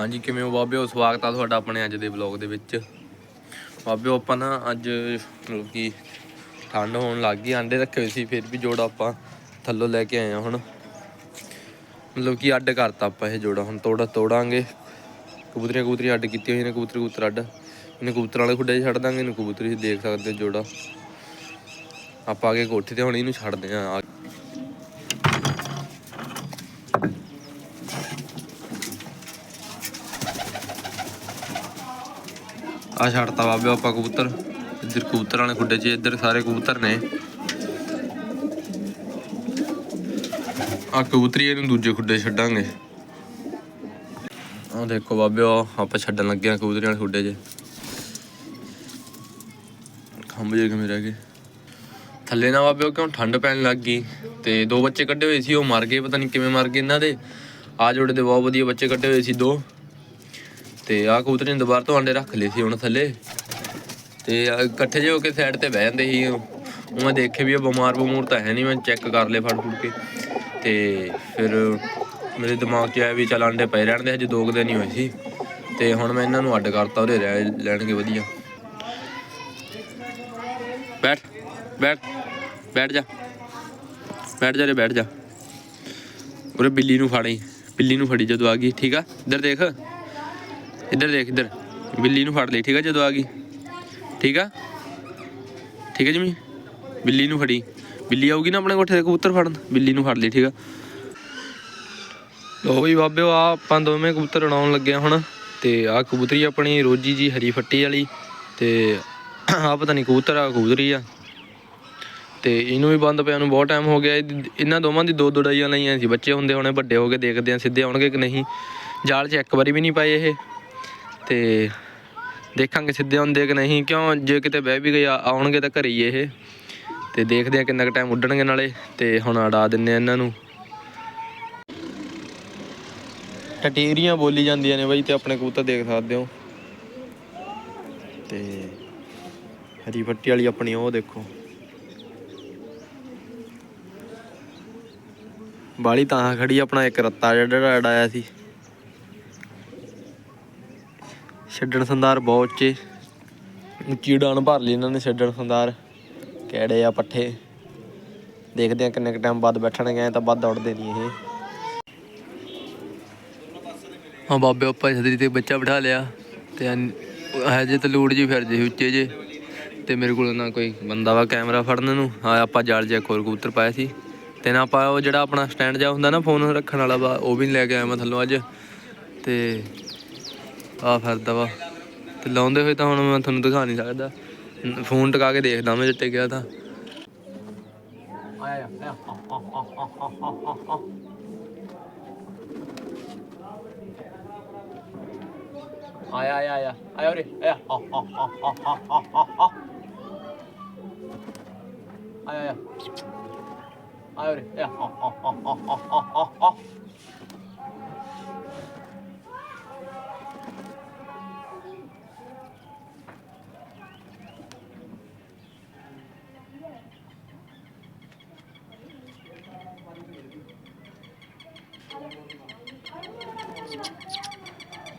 ਹਾਂਜੀ, ਕਿਵੇਂ ਹੋ ਬਾਬਿਓ? ਸਵਾਗਤ ਆ ਤੁਹਾਡਾ ਆਪਣੇ ਅੱਜ ਦੇ ਵਲੌਗ ਦੇ ਵਿੱਚ। ਬਾਬਿਓ, ਆਪਾਂ ਨਾ ਅੱਜ ਮਤਲਬ ਕਿ ਠੰਡ ਹੋਣ ਲੱਗ ਗਈ, ਆਂਡੇ ਰੱਖੇ ਹੋਏ ਸੀ, ਫਿਰ ਵੀ ਜੋੜਾ ਆਪਾਂ ਥੱਲੋਂ ਲੈ ਕੇ ਆਏ ਆ ਹੁਣ। ਮਤਲਬ ਕਿ ਅੱਡ ਕਰਤਾ ਆਪਾਂ ਇਹ ਜੋੜਾ, ਹੁਣ ਤੋੜਾ ਤੋੜਾਂਗੇ। ਕਬੂਤਰੀਆਂ ਕਬੂਤਰੀਆਂ ਅੱਡ ਕੀਤੀਆਂ ਹੋਈਆਂ ਨੇ ਕਬੂਤਰ ਕਬੂਤਰ ਅੱਡ। ਇਹਨੇ ਕਬੂਤਰ ਵਾਲੇ ਖੁੱਡੇ 'ਚ ਛੱਡ ਦਾਂਗੇ, ਇਹਨੂੰ ਕਬੂਤਰੀ ਤੁਸੀਂ ਦੇਖ ਸਕਦੇ ਜੋੜਾ। ਆਪਾਂ ਅੱਗੇ ਕੋਠੇ ਤੇ ਹੁਣ ਇਹਨੂੰ ਛੱਡਦੇ ਆ ਆ ਛੱਡਤਾ ਬਾਬੇ ਆਪਾਂ ਕਬੂਤਰ। ਇੱਧਰ ਕਬੂਤਰ ਵਾਲੇ ਖੁੱਡੇ 'ਚ ਇੱਧਰ ਸਾਰੇ ਕਬੂਤਰ ਨੇ। ਆ ਕਬੂਤਰੀ ਇਹਨੂੰ ਦੂਜੇ ਖੁੱਡੇ ਛੱਡਾਂਗੇ। ਆਹ ਦੇਖੋ ਬਾਬਿਓ ਆਪਾਂ ਛੱਡਣ ਲੱਗੇ ਆ ਕਬੂਤਰੀ ਵਾਲੇ ਖੁੱਡੇ 'ਚ ਖੰਭ ਜੇ ਕਿਵੇਂ ਰਹਿ ਗਏ। ਥੱਲੇ ਨਾ ਬਾਬਿਓ ਕਿਉਂ ਠੰਡ ਪੈਣ ਲੱਗ ਗਈ? ਤੇ ਦੋ ਬੱਚੇ ਕੱਢੇ ਹੋਏ ਸੀ, ਉਹ ਮਰ ਗਏ, ਪਤਾ ਨਹੀਂ ਕਿਵੇਂ ਮਰ ਗਏ ਇਹਨਾਂ ਦੇ। ਆ ਜੋੜੇ ਦੇ ਬਹੁਤ ਵਧੀਆ ਬੱਚੇ ਕੱਢੇ ਹੋਏ ਸੀ ਦੋ। ਤੇ ਆ ਕਬੂਤਰ ਨੇ ਦੁਬਾਰਾ ਤੋਂ ਅੰਡੇ ਰੱਖ ਲਏ ਸੀ ਹੁਣ ਥੱਲੇ। ਤੇ ਇਕੱਠੇ ਜਿਹੇ ਹੋ ਕੇ ਸਾਈਡ ਤੇ ਬਹਿ ਜਾਂਦੇ ਸੀ। ਉਹ ਮੈਂ ਦੇਖੇ ਵੀ ਇਹ ਬਿਮਾਰ ਬਮੂਰ ਤਾਂ ਹੈ ਨਹੀਂ, ਮੈਂ ਚੈੱਕ ਕਰ ਲਏ ਫੜ ਫੁੜ ਕੇ। ਤੇ ਫਿਰ ਮੇਰੇ ਦਿਮਾਗ 'ਚ ਆਇਆ ਵੀ ਚੱਲ ਅੰਡੇ ਪਏ ਰਹਿਣ ਦੇ, ਹਜੇ ਦੋ ਦਿਨ ਹੀ ਹੋਏ ਸੀ। ਤੇ ਹੁਣ ਮੈਂ ਇਹਨਾਂ ਨੂੰ ਅੱਡ ਕਰਤਾ, ਉਹਦੇ ਰਹਿ, ਲੈਣਗੇ ਵਧੀਆ। ਬੈਠ ਬੈਠ ਬੈਠ ਜਾ। ਬੈਠ ਜਾ ਰੇ, ਬੈਠ ਜਾ। ਉਰੇ ਬਿੱਲੀ ਨੂੰ ਫੜੀ ਬਿੱਲੀ ਨੂੰ ਫੜੀ ਜਦੋਂ ਆ ਗਈ, ਠੀਕ ਆ? ਇੱਧਰ ਦੇਖ। ਇੱਧਰ ਦੇਖ, ਇੱਧਰ। ਬਿੱਲੀ ਨੂੰ ਫੜ ਲਈ, ਠੀਕ ਆ, ਜਦੋਂ ਆ ਗਈ। ਠੀਕ ਆ? ਠੀਕ ਹੈ ਜਮੀ? ਬਿੱਲੀ ਨੂੰ ਫੜੀ। ਬਿੱਲੀ ਆਊਗੀ ਨਾ ਆਪਣੇ ਕੋਠੇ ਦੇ ਕਬੂਤਰ ਫੜਨ? ਬਿੱਲੀ ਨੂੰ ਫੜ ਲਈ, ਠੀਕ ਆ? ਲੋ ਵੀ ਬਾਬਿਓ ਆ ਆਪਾਂ ਦੋਵੇਂ ਕਬੂਤਰ ਉਡਾਉਣ ਲੱਗੇ ਹੁਣ। ਤੇ ਆ ਕਬੂਤਰੀ ਆਪਣੀ ਰੋਜੀ ਜੀ ਹਰੀ ਫੱਟੀ ਵਾਲੀ। ਤੇ ਆ ਪਤਾ ਨਹੀਂ ਕਬੂਤਰ ਆ, ਕਬੂਤਰੀ ਆ। ਤੇ ਇਹਨੂੰ ਵੀ ਬੰਦ ਪਿਆ ਨੂੰ ਬਹੁਤ ਟਾਈਮ ਹੋ ਗਿਆ। ਇਹਨਾਂ ਦੋਵਾਂ ਦੀ ਦੋ ਦੁੜਾਈਆਂ ਲਈਆਂ ਸੀ। ਬੱਚੇ ਹੁੰਦੇ ਹੋਣੇ, ਵੱਡੇ ਹੋ ਕੇ ਦੇਖਦੇ ਆ, ਸਿੱਧੇ ਆਉਣਗੇ ਕਿ ਨਹੀਂ। ਜਾਲ 'ਚ ਇੱਕ ਵਾਰੀ ਵੀ ਨਹੀਂ ਪਾਏ ਇਹ। ਤੇ ਦੇਖਾਂਗੇ ਸਿੱਧੇ ਹੁੰਦੇ ਕਿ ਨਹੀਂ, ਕਿਉਂ ਜੇ ਕਿਤੇ ਬਹਿ ਵੀ ਗਏ ਆਉਣਗੇ ਤਾਂ ਘਰੇ ਹੀ ਇਹ। ਤੇ ਦੇਖਦੇ ਆ ਕਿੰਨਾ ਕੁ ਟਾਈਮ ਉੱਡਣਗੇ ਨਾਲੇ, ਤੇ ਹੁਣ ਅੜਾ ਦਿੰਨੇ ਆ ਇਹਨਾਂ ਨੂੰ। ਟਟੀਰੀਆਂ ਬੋਲੀ ਜਾਂਦੀਆਂ ਨੇ ਬਾਈ, ਤੇ ਆਪਣੇ ਕਬੂਤਰ ਦੇਖ ਸਕਦੇ ਹੋ। ਤੇ ਹਰੀ ਫੱਟੀ ਵਾਲੀ ਆਪਣੀ, ਉਹ ਦੇਖੋ। ਬਾਲੀ ਤਾਂ ਖੜੀ ਆਪਣਾ ਇੱਕ ਰੱਤਾ ਜਿਹੜਾ ਅੜਾਇਆ ਸੀ। ਛੱਡਣ ਸੰਦਾਰ ਬਹੁਤ ਉੱਚੇ। ਉੱਚੀ ਉਡਾਨ ਭਰ ਲਈ ਇਹਨਾਂ ਨੇ ਛੱਡਣ ਸੰਦਾਰ ਕਿਹੜੇ ਆ ਪੱਠੇ? ਦੇਖਦੇ ਆ ਕਿੰਨੇ ਕ ਟਾਈਮ ਬਾਅਦ ਬੈਠਣਗੇ ਤਾਂ ਵੱਧ ਦੌੜਦੇ ਨਹੀਂ ਇਹ। ਹਾਂ ਬਾਬੇ ਉੱਪਰ ਛਤਰੀ ਤੇ ਬੱਚਾ ਬਿਠਾ ਲਿਆ। ਤੇ ਹੈ ਜੇ ਲੂੜ ਜੀ ਫਿਰ ਜੇ ਉੱਚੇ ਜੇ। ਤੇ ਮੇਰੇ ਕੋਲ ਨਾ ਕੋਈ ਬੰਦਾ ਵਾ ਕੈਮਰਾ ਫੜਨ ਨੂੰ। ਹਾਂ, ਆਪਾਂ ਜਾਲ ਜਿਹਾ ਖੋਰ ਕਬੂਤਰ ਪਾਇਆ ਸੀ। ਤੇ ਨਾ ਆਪਾਂ ਉਹ ਜਿਹੜਾ ਆਪਣਾ ਸਟੈਂਡ ਜਾ ਹੁੰਦਾ ਨਾ, ਫੋਨ ਰੱਖਣ ਵਾਲਾ ਵਾ, ਉਹ ਵੀ ਨੀ ਲੈ ਕੇ ਆਇਆ ਮੈਂ ਥੱਲੋਂ ਅੱਜ। ਤੇ ਆ ਫਿਰਦਾ ਵਾ। ਤੇ ਲਾਉਂਦੇ ਹੋਏ ਤਾਂ ਹੁਣ ਮੈਂ ਤੁਹਾਨੂੰ ਦਿਖਾ ਨਹੀਂ ਸਕਦਾ। ਫੋਨ ਟਿਕਾ ਕੇ ਦੇਖਦਾ ਮੈਂ ਜਿੱਤੇ ਗਿਆ ਤਾਂ। ਆਇਆ ਆਇਆ ਆਇਆ। ਆਇਆ ਉਰੇ, ਆਇਆ। ਆਇਆ ਆਇਆ। ਆਇਆ ਉਰੇ, ਆਇਆ।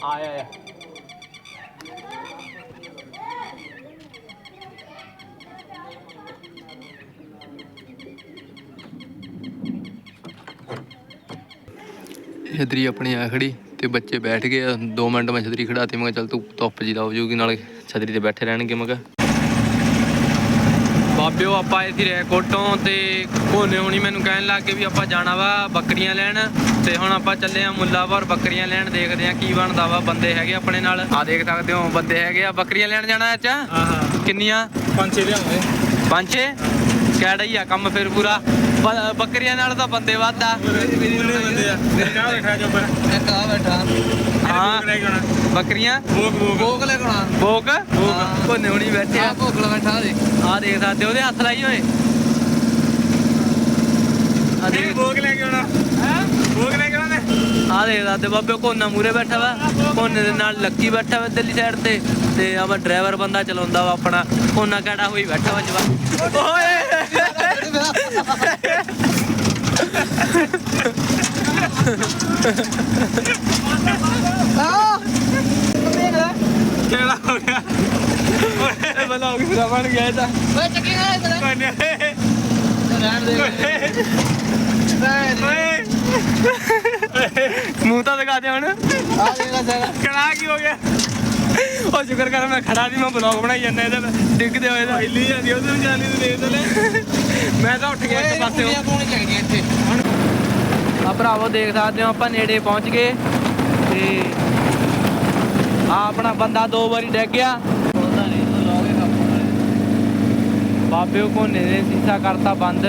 ਆਇਆ ਆਇਆ ਛਤਰੀ ਆਪਣੀ ਆ ਖੜੀ ਤੇ ਬੱਚੇ ਬੈਠ ਗਏ 2 ਮਿੰਟ ਮੈਂ ਛਤਰੀ ਖੜਾਤੀ, ਮੈਂ ਕਿਹਾ ਚੱਲ ਤੂੰ ਧੁੱਪ ਜੀ ਦਾ ਹੋ ਜਾਊਗੀ ਨਾਲੇ ਛਤਰੀ ਤੇ ਬੈਠੇ ਰਹਿਣਗੇ, ਮੈਂ ਕਿਹਾ। ਬਾਬਿਓ ਆਪਾਂ ਸੀ ਰੈਕੋਟੋਂ ਤੇ ਕੋਨੇ ਹੁਣੀ ਮੈਨੂੰ ਕਹਿਣ ਲੱਗ ਗਏ ਵੀ ਆਪਾਂ ਜਾਣਾ ਵਾ ਬੱਕਰੀਆਂ ਲੈਣ ਤੇ ਹੁਣ ਆਪਾਂ ਚੱਲੇ ਆ ਮੁੱਲਾਪੁਰ ਬੱਕਰੀਆਂ ਲੈਣ ਦੇਖਦੇ ਆ ਕੀ ਬਣਦਾ ਵਾ ਬੰਦੇ ਹੈਗੇ ਆਪਣੇ ਨਾਲ। ਆ ਦੇਖ ਸਕਦੇ ਹੋ ਬੰਦੇ ਹੈਗੇ ਆ ਬੱਕਰੀਆਂ ਲੈਣ ਜਾਣਾ ਅੱਛਾ ਆਹਾ ਕਿੰਨੀਆਂ? ਪੰਜ ਛੇ ਲਿਆਉਂਦੇ ਪੰਜ ਛੇ? ਕਿਹੜਾ ਹੀ ਆ ਕੰਮ ਫਿਰ ਪੂਰਾ। ਬ- ਬੱਕਰੀਆਂ ਨਾਲ ਤਾਂ ਬੰਦੇ ਵੱਧ। ਆ ਕਿੰਨੇ ਬੰਦੇ ਆ ਕਾ ਬੈਠਾ ਜੋ ਪਰ ਇੱਕ ਆ ਬੈਠਾ। ਹਾਂ। ਲੈ ਕੇ ਆਉਣਾ ਬੱਕਰੀਆਂ? ਭੋਗ ਭੋਗ। ਭੋਗ ਲੱਗਣਾ ਬੋਕ ਕੋਨੇ ਹੁਣੀ ਬੈਠੇ ਆ। ਆ ਭੋਗਲਾ ਬੈਠਾ ਦੇ ਆ ਦੇਖ ਸਕਦੇ ਹੋ, ਉਹਦੇ ਹੱਥ ਲਾਈ ਹੋਏ ਆ ਨਹੀਂ ਦੇਖ ਭੋਗ ਲੈ ਕੇ ਆਉਣਾ। ਹੈ? ਭੋਗ ਲੈ ਕੇ ਆਉਣਾ। ਨੇ ਆ ਦੇਖ ਸਕਦੇ ਬਾਬੇ ਕੋਨਾ ਮੂਰੇ ਬੈਠਾ ਵਾ। ਕੋਨੇ ਦੇ ਨਾਲ ਲੱਕੀ ਬੈਠਾ ਵਾ ਦਿੱਲੀ ਸਾਈਡ ਤੇ। ਤੇ ਆਵਾ ਡਰਾਈਵਰ ਬੰਦਾ ਚਲਾਉਂਦਾ ਵਾ ਆਪਣਾ। ਕੋਨਾ ਕਾੜਾ ਹੋਈ ਬੈਠਾ ਵਾ ਜਵਾ ਓਏ! ਮੂੰਹ ਤਾਂ ਲਗਾ ਦੇ ਹੁਣ ਆ ਕੀ ਹੋ ਗਿਆ ਉਹ ਸ਼ੁਕਰ ਕਰ ਮੈਂ ਖੜਾ ਨਹੀਂ ਮੈਂ ਬਲੌਗ ਬਣਾਈ ਜਾਂਦਾ ਇਹਦਾ ਡਿੱਗਦੇ ਹੋਏ ਦਾ ਹਿੱਲੀ ਜਾਂਦੀ ਉਹਦੇ ਨੂੰ ਜਾਂਦੀ ਤੇ ਦੇਖ ਲੈ ਮੈਂ ਤਾਂ ਉੱਠ ਗਿਆ ਇੱਕ ਪਾਸੇ। ਹੋਣੀ ਚਾਹੀਦੀ ਇੱਥੇ। ਆ ਭਰਾਵੋ ਦੇਖ ਸਕਦੇ ਹੋ, ਆਪਾਂ ਨੇੜੇ ਪਹੁੰਚ ਗਏ ਤੇ ਆ ਆਪਣਾ ਬੰਦਾ ਦੋ ਵਾਰੀ ਡਿੱਗ ਗਿਆ। ਬਾਬੇ ਉਹ ਨੇ ਸੀਸਾ ਕਰਤਾ ਬੰਦ।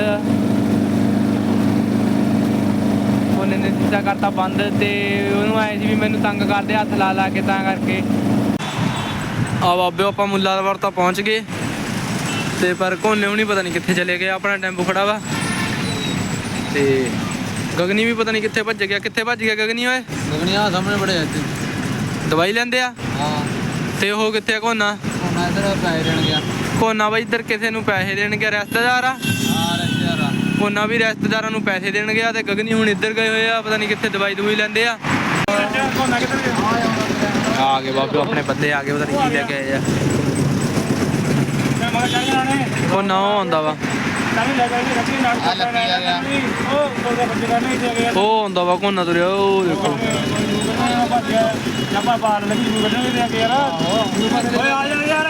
ਕੋਨੇ ਨੇ ਸੀਸਾ ਕਰਤਾ ਬੰਦ ਤੇ ਉਹਨੂੰ ਆਏ ਸੀ ਵੀ ਮੈਨੂੰ ਤੰਗ ਕਰਦੇ, ਹੱਥ ਲਾ ਲਾ ਕੇ ਤਾਂ ਕਰਕੇ। ਆ ਬਾਬੇ ਆਪਾਂ ਮੁੱਲਾਂਵਾਰ ਤਾਂ ਪਹੁੰਚ ਗਏ। ਤੇ ਪਰ ਕੋਨੇ ਉਹ ਨਹੀਂ ਪਤਾ ਨਹੀਂ ਕਿੱਥੇ ਚਲੇ ਗਏ, ਆਪਣਾ ਟੈਂਪੂ ਖੜਾ ਵਾ। ਤੇ ਗਗਨੀ ਵੀ ਪਤਾ ਨਹੀਂ ਕਿੱਥੇ ਭੱਜ ਗਿਆ ਕਿੱਥੇ ਭੱਜ ਗਿਆ ਗਗਨੀ ਓਏ? ਗਗਨੀਆਂ ਸਾਹਮਣੇ ਬੜੇ ਇੱਥੇ। ਦਵਾਈ ਲੈਂਦੇ ਆ? ਹਾਂ। ਤੇ ਉਹ ਕਿੱਥੇ ਆ ਕੋਨਾ ਮੈਂ ਇਧਰ ਪੈਸੇ ਦੇਣ ਗਿਆ। ਕੋਨਾ ਬਈ ਇੱਧਰ ਕਿਸੇ ਨੂੰ ਪੈਸੇ ਦੇਣ ਗਿਆ ਰਿਸ਼ਤੇਦਾਰ ਆ? ਹਾਂ ਰਿਸ਼ਤੇਦਾਰ ਕੋਨਾ ਵੀ ਰਿਸ਼ਤੇਦਾਰਾਂ ਨੂੰ ਪੈਸੇ ਦੇਣ ਗਿਆ ਤੇ ਗਗਨੀ ਹੁਣ ਇੱਧਰ ਗਏ ਹੋਏ ਆ ਪਤਾ ਨਹੀਂ ਕਿੱਥੇ ਦਵਾਈ ਦਵਾਈ ਲੈਂਦੇ ਆ। ਕੋਨਾ ਕਿੱਧਰ ਗਿਆ ਆ ਗਏ ਬਾਬੇ ਆਪਣੇ ਬੰਦੇ ਆ ਗਏ ਪਤਾ ਨਹੀਂ ਕੀ ਲੈ ਕੇ ਆਏ ਆ। ਕੋਨਾ ਆਉਂਦਾ ਵਾ। ਉਹ ਕੋਲ ਦਾ ਬੱਚੇ ਕਰਨੇ ਇੱਥੇ ਗਿਆ ਉਹ ਆਉਂਦਾ ਵਾ ਕੋਨਾ ਤੁਰਿਆ ਉਹ ਦੇਖੋ। ਜਪਾ ਬਾਲ ਲੱਗੀ ਨੂੰ। ਕੱਢਣੇ ਦੇ ਅੱਗੇ ਯਾਰ ਓਏ ਆ ਜਾ ਯਾਰ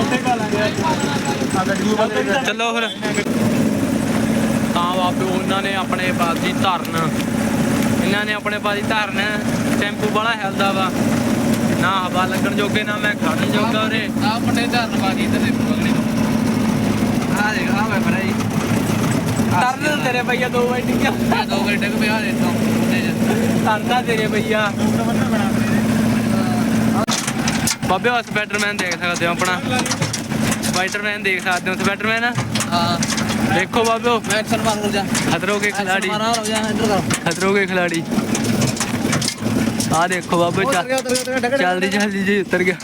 ਉੱਥੇ ਕਾ ਲਾਂਗੇ। ਆ ਗੱਡੀ ਨੂੰ ਬੰਦ ਚੱਲੋ ਫਿਰ। ਤਾਂ ਬਾਬੇ ਉਹਨਾਂ ਨੇ ਆਪਣੇ ਬਾਜੀ ਧਰਨ। ਇਹਨਾਂ ਨੇ ਆਪਣੇ ਬਾਜੀ ਧਰਨ। ਟੈਂਪੂ ਵਾਲਾ ਹਿਲਦਾ ਵਾ। ਨਾ ਹਵਾ ਲੱਗਣ ਜੋਗੇ ਨਾ ਮੈਂ ਖਾਣ ਜੋਗਾ ਉਰੇ। ਆ ਧਰਨ ਤੇ ਆ ਦੇਖ ਆ ਮੈਂ ਭਰਾਈ ਤਰਨ ਤੇਰੇ ਭਈਆ ਦੋ ਵਾਰ ਡਿੱਗਿਆ ਇਹ ਦੋ ਘੰਟੇ ਕੋ ਬਿਹਾਰ ਇੱਥੋਂ ਮੁੰਡੇ ਚ ਤਰਦਾ ਤੇਰੇ ਭਈਆ ਬਾਬੇ ਉਹ ਸਪਾਈਡਰਮੈਨ ਦੇਖ ਸਕਦੇ ਹੋ ਆਪਣਾ। ਸਪਾਈਡਰਮੈਨ ਦੇਖ ਸਕਦੇ ਹੋ ਸਪਾਈਡਰਮੈਨ ਹਾਂ। ਦੇਖੋ ਬਾਬੇ। ਉਹ ਮੈਂ ਐਕਸ਼ਨ ਮਾਰ ਜਾ। ਖਤਰੋਂ ਕੇ ਖਿਲਾੜੀ ਮਾਰਾ ਹੋ ਜਾ ਐਂਟਰ ਕਰ। ਖਤਰੋਂ ਕੇ ਖਿਲਾੜੀ ਆ ਦੇਖੋ ਬਾਬੇ ਉਤਰ ਚੱਲ। ਗਿਆ ਉਤਰ ਗਿਆ ਉਤਰ ਗਿਆ ਜਲਦੀ ਜਲਦੀ ਜੀ ਉਤਰ ਗਿਆ।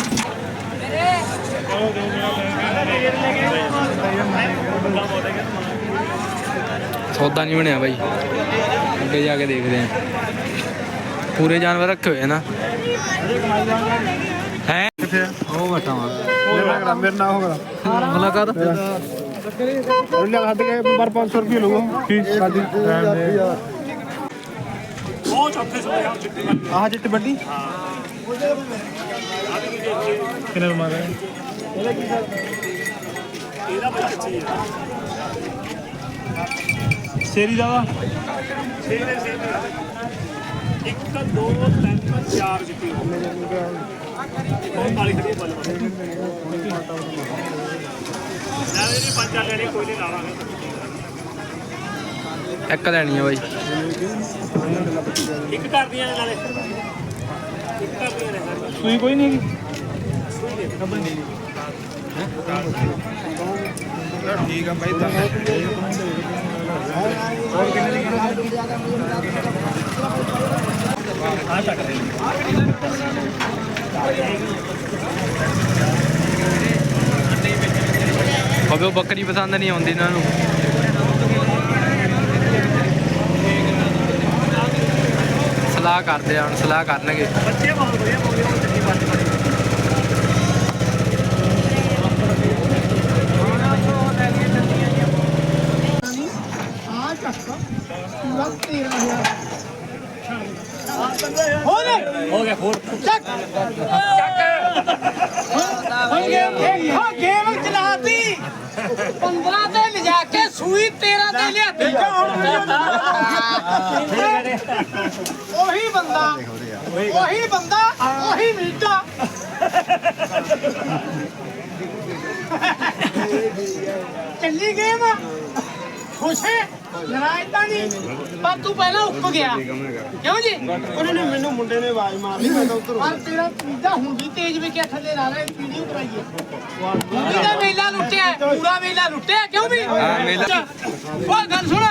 ਸੌਦਾ ਨਹੀਂ ਬਣਿਆ ਬਾਈ। ਅੱਗੇ ਜਾ ਕੇ ਦੇਖਦੇ ਆਂ ਪੂਰੇ ਜਾਨਵਰ ਰੱਖੇ ਹੋਏ ਨਾ। ਹੈ? ਉਹ ਬਟਾ ਮੇਰੇ ਨਾਲ ਹੋਗਾ ਮੁਲਾਕਾਤ? ਰੁੱਲਿਆ ਹੱਦ ਕੇ ਪਰ 500 ਰੁਪਏ ਲਊਗਾ ਠੀਕ ਸਾਡੀ ਉਹ ਚੌਥੇ ਸੋ ਆਹ ਜਿੱਟ ਵੱਡੀ? ਕਿੰਨੇ ਨੂੰ ਮਾਰਿਆ? ਇਹਦਾ ਕੀ ਇਹਦਾ ਬੜਾ ਹੈ ਸੇਰੀ ਦਾ ਵਾ? ਸੇਰੀ ਸੇਰੀ ਇੱਕ ਦੋ ਤਿੰਨ ਚਾਰ ਜਿੱਤੀ ਬਹੁਤ ਤਾਲੀ ਖੜੀ ਬੱਲ ਨਾ ਇਹਨੇ ਪੰਜ ਚਾਰ ਲੈਣੇ ਕੋਈ ਨਹੀਂ ਲਾਵਾਂਗੇ। ਇੱਕ ਲੈਣੀ ਆ ਬਾਈ। ਇੱਕ ਕਰਦੀਆਂ ਨੇ ਨਾਲੇ। ਇੱਕ ਕਰਦੀਆਂ ਨੇ ਸੂਈ ਕੋਈ ਨਹੀਂ ਹੈਗੀ? ਠੀਕ ਆ ਬਾਈ ਤਾਂ ਆ ਚੱਕ ਦੇ ਬਾਬੇ ਉਹ ਬੱਕਰੀ ਪਸੰਦ ਨਹੀਂ ਆਉਂਦੀ ਇਹਨਾਂ ਨੂੰ। ਸਲਾਹ ਕਰਦੇ ਆ, ਹੁਣ ਸਲਾਹ ਕਰਨਗੇ। ਬੱਚੇ ਬਹੁਤ ਵਧੀਆ ਬੋਲਦੇ ਨੇ ਚੰਗੀ ਬਾਤ ਕਰਦੇ ਹੋ ਗਿਆ ਹੋਰ ਗੇਮ ਚਲਾਤੀ 15 ਤੇ ਲਿਜਾ ਕੇ ਸੂਈ 13 ਤੇ ਲਿਆਤੀ ਉਹੀ ਬੰਦਾ ਉਹੀ ਬੰਦਾ ਉਹੀ ਮੀਟਾ ਚੱਲੀ ਗੇਮ ਖੁਸ਼ ਹੈ? ਨਾਰਾਜ਼ ਤਾਂ ਨਹੀਂ ਪਰ ਤੂੰ ਪਹਿਲਾਂ ਉੱਪ ਗਿਆ। ਕਿਉਂ ਜੀ? ਉਹਨੇ ਨੇ ਮੈਨੂੰ ਮੁੰਡੇ ਨੇ ਆਵਾਜ਼ ਮਾਰਨੀ ਮੈਂ ਤਾਂ ਉਧਰ ਪਰ ਤੇਰਾ ਤੀਜਾ ਹੁਣ ਵੀ ਤੇਜ ਵੀ ਕਿ ਥੱਲੇ ਲਾ ਲੈ ਵੀਡੀਓ ਕਰਾਈਏ। ਪੂਰੀ ਦਾ ਮੇਲਾ ਲੁੱਟਿਆ ਪੂਰਾ ਮੇਲਾ ਲੁੱਟਿਆ ਕਿਉਂ ਵੀ? ਹਾਂ ਮੇਲਾ। ਉਹ ਗੱਲ ਸੁਣ।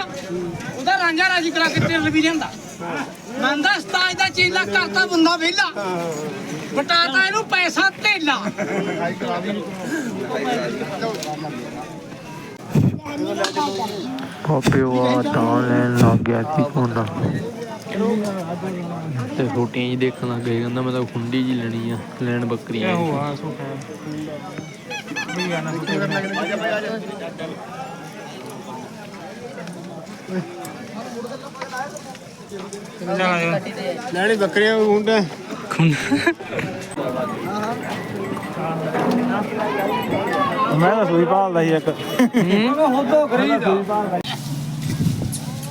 ਉਹਦਾ ਰਾਂਝਾ ਰਾਜੀ ਕਰਾ ਕੇ ਤੇਲ ਵੀ ਲਿਆਂਦਾ। ਮੰਦਾ ਸਤਾਜ ਦਾ ਚੀਲਾ ਕਰਤਾ ਬੰਦਾ ਵਿਹਲਾ। ਬਟਾਤਾ ਇਹਨੂੰ ਪੈਸਾ ਧੇਲਾ। ਬਾਬੇ ਉਹ ਤਾਂ ਲੈਣ ਲੱਗ ਗਿਆ ਸੀ ਕੋਨਾ ਤੇ ਰੋਟੀਆਂ ਜੀ ਦੇਖਣ ਲੱਗ ਗਏ ਕਹਿੰਦਾ ਮੈਂ ਤਾਂ ਖੁੰਡੀ ਜੀ ਲੈਣੀ ਆ ਲੈਣ ਬੱਕਰੀਆਂ ਲੈਣੀ ਬੱਕਰੀਆਂ ਹੁੰਦੇ ਮੈਂ ਤਾਂ ਸੂਈ ਭਾਲਦਾ ਸੀ ਇੱਕ।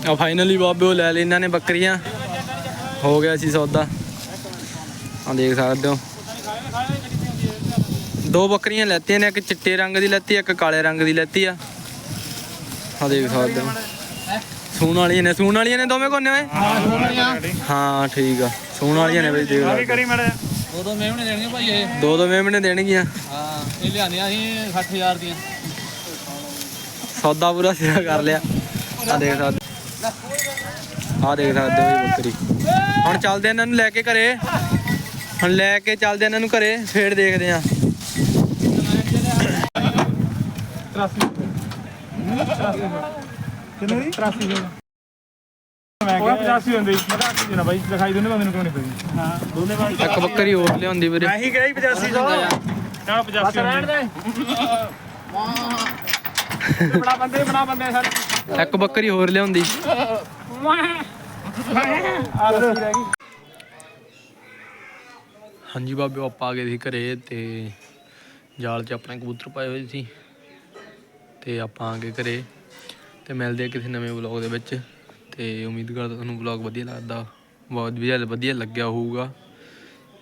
ਆ ਫਾਈਨਲੀ ਬਾਬੇ ਉਹ ਲੈ ਲਈ ਇਹਨਾਂ ਨੇ ਬੱਕਰੀਆਂ। ਹੋ ਗਿਆ ਸੀ ਸੌਦਾ। ਆ ਦੇਖ ਸਕਦੇ ਹੋ। ਦੋ ਬੱਕਰੀਆਂ ਲੈਤੀਆਂ ਨੇ ਇੱਕ ਚਿੱਟੇ ਰੰਗ ਦੀ ਲੈਤੀ ਇੱਕ ਕਾਲੇ ਰੰਗ ਦੀ ਲੈਤੀ ਆ। ਆ ਦੇਖ ਸਕਦੇ ਹੋ। ਸੂਣ ਵਾਲੀਆਂ ਨੇ ਸੂਣ ਵਾਲੀਆਂ ਨੇ ਦੋਵੇਂ ਕੋਨੇ ਓਏ? ਹਾਂ ਠੀਕ ਆ। ਸੂਣ ਵਾਲੀਆਂ ਨੇ ਬਈ ਦੇਖ। ਕਰੀ ਮੜਾ ਦੋ ਦੋ ਮੇਵਣੇ ਦੇਣਗੇ ਭਾਈ ਇਹ। ਦੋ ਦੋ ਮੇਮਣੇ ਦੇਣਗੀਆਂ। ਹਾਂ ਇਹ ਲਿਆਂਦੀਆਂ ਸੀ 60000 ਦੀਆਂ। ਸੌਦਾ ਪੂਰਾ ਸਿਰਾ ਕਰ ਲਿਆ। ਆ ਦੇਖ ਸਕਦੇ ਆ ਦੇਖ ਸਕਦੇ ਹੋ ਇਹ ਬੱਕਰੀ। ਹੁਣ ਚੱਲਦੇ ਇਹਨਾਂ ਨੂੰ ਲੈ ਕੇ ਘਰੇ। ਹੁਣ ਲੈ ਕੇ ਚੱਲਦੇ ਇਹਨਾਂ ਨੂੰ ਘਰੇ ਫੇਰ ਦੇਖਦੇ ਆ। ਕਿੰਨੇ ਦੀ? 83 ਮੈਂ ਕਿਹਾ 85 ਹੁੰਦੀ ਮੈਂ ਤਾਂ 80 ਦੇਣਾ ਬਾਈ ਦਿਖਾਈ ਦੋਨੇ ਬੰਦੇ ਨੂੰ ਕਿਉਂ ਨਹੀਂ ਪਈ? ਹਾਂ ਦੋਨੇ ਬਾਈ ਇੱਕ ਬੱਕਰੀ ਹੋਰ ਲਿਆਉਂਦੀ ਵੀਰੇ। ਮੈਂ ਹੀ ਕਿਹਾ 85 ਦਾ ਨਾ 85 ਰਹਿਣ ਦੇ। ਬੜਾ ਬੰਦੇ ਬੜਾ ਬੰਦੇ ਸਰ। ਇੱਕ ਬੱਕਰੀ ਹੋਰ ਲਿਆਉਂਦੀ। ਆ ਦੱਸੀ ਰਹਿ ਗਈ ਹਾਂਜੀ ਬਾਬੇ ਆਪਾਂ ਆ ਗਏ ਸੀ ਘਰੇ ਤੇ ਜਾਲ 'ਚ ਆਪਣੇ ਕਬੂਤਰ ਪਾਏ ਹੋਏ ਸੀ। ਤੇ ਆਪਾਂ ਆ ਗਏ ਘਰੇ ਤੇ ਮਿਲਦੇ ਆ ਕਿਸੇ ਨਵੇਂ ਵਲੌਗ ਦੇ ਵਿੱਚ। ਤੇ ਉਮੀਦ ਕਰਦਾ ਤੁਹਾਨੂੰ ਵਲੌਗ ਵਧੀਆ ਲੱਗਦਾ। ਬਹੁਤ ਵਧੀਆ ਵਧੀਆ ਲੱਗਿਆ ਹੋਊਗਾ।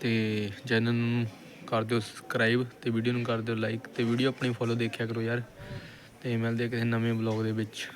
ਤੇ ਚੈਨਲ ਨੂੰ ਕਰ ਦਿਓ ਸਬਸਕ੍ਰਾਈਬ ਤੇ ਵੀਡੀਓ ਨੂੰ ਕਰ ਦਿਓ ਲਾਈਕ ਤੇ ਵੀਡੀਓ ਆਪਣੀ ਫੋਲੋ ਦੇਖਿਆ ਕਰੋ ਯਾਰ। ਤੇ ਮਿਲਦੇ ਕਿਸੇ ਨਵੇਂ ਵਲੌਗ ਦੇ ਵਿੱਚ।